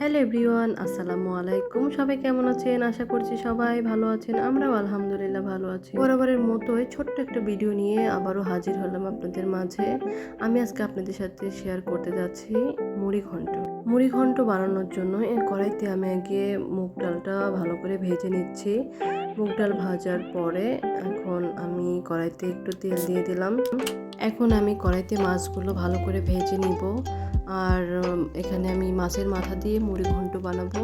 Hello everyone আসসালামু আলাইকুম। সবাই কেমন আছেন? আশা করছি সবাই ভালো আছেন। আমরাও আলহামদুলিল্লাহ ভালো আছি। বরাবরের মতোই ছোট্ট একটা ভিডিও নিয়ে আবারও হাজির হলাম আপনাদের মাঝে। আমি আজকে আপনাদের সাথে শেয়ার করতে যাচ্ছি মুড়ি ঘন্ট। মুড়ি ঘন্ট বানানোর জন্য কড়াইতে আমি আগে মুগ ডালটা ভালো করে ভেজে নিচ্ছি। মুগ ডাল ভাজার পরে এখন আমি কড়াইতে একটু তেল দিয়ে দিলাম। এখন আমি কড়াইতে মাছগুলো ভালো করে ভেজে নিব। আর এখানে আমি মাছের মাথা দিয়ে মুড়ি ঘন্ট বানাবো।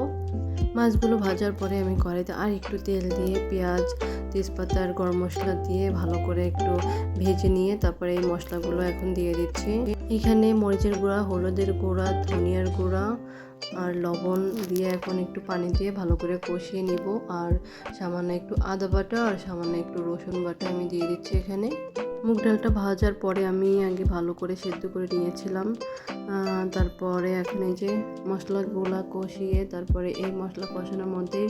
মাছগুলো ভাজার পরে আমি কড়াইতে আর একটু তেল দিয়ে পেঁয়াজ, তেজপাতা আর গরম মশলা দিয়ে ভালো করে একটু ভেজে নিয়ে তারপরে এই মশলাগুলো এখন দিয়ে দিচ্ছি। এখানে মরিচের গুঁড়া, হলুদের গুঁড়া, ধনিয়ার গুঁড়া আর লবণ দিয়ে এখন একটু পানি দিয়ে ভালো করে কষিয়ে নিব। আর সামান্য একটু আদা বাটা আর সামান্য একটু রসুন বাটা আমি দিয়ে দিচ্ছি এখানে। মুগ ডালটা ভাজার পরে আমি আগে ভালো করে সেদ্ধ করে নিয়েছিলাম। তারপরে এখন এই যে মশলাগুলো কষিয়ে তারপরে এই মশলা কষানোর মধ্যে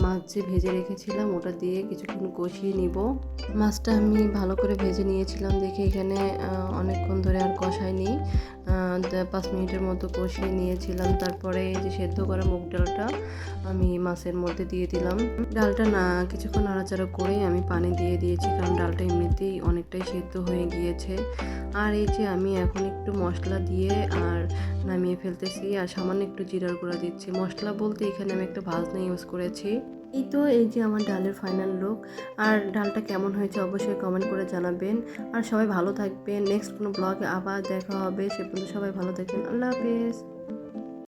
মাছ যে ভেজে রেখেছিলাম ওটা দিয়ে কিছুক্ষণ কষিয়ে নিব। মাছটা আমি ভালো করে ভেজে নিয়েছিলাম দেখে এখানে অনেকক্ষণ ধরে আর তা- পাঁচ মিনিটের মতো কষিয়ে নিয়েছিলাম। তারপরে এই যে সেদ্ধ করা মুগ ডালটা আমি মাছের মধ্যে দিয়ে দিলাম। ডালটা না, কিছুক্ষণ নাড়াচাড়া করে আমি পানি দিয়ে দিয়েছি, কারণ ডালটা এমনিতেই অনেকটাই সেদ্ধ হয়ে গিয়েছে। আর এই যে আমি এখন একটু মশলা দিয়ে আর নামিয়ে ফেলতেছি আর সামান্য একটু জিরার গুঁড়া দিচ্ছি। মশলা বলতে এখানে আমি একটা ভাজনা ইউজ করেছি। এই তো, এই যে আমার ডালের ফাইনাল লুক আর ডালটা কেমন হয়েছে অবশ্যই কমেন্ট করে জানাবেন। আর সবাই ভালো থাকবেন। নেক্সট কোনো ব্লগে আবার দেখা হবে। সে পর্যন্ত সবাই ভালো থাকবেন। আল্লাহ হাফেজ।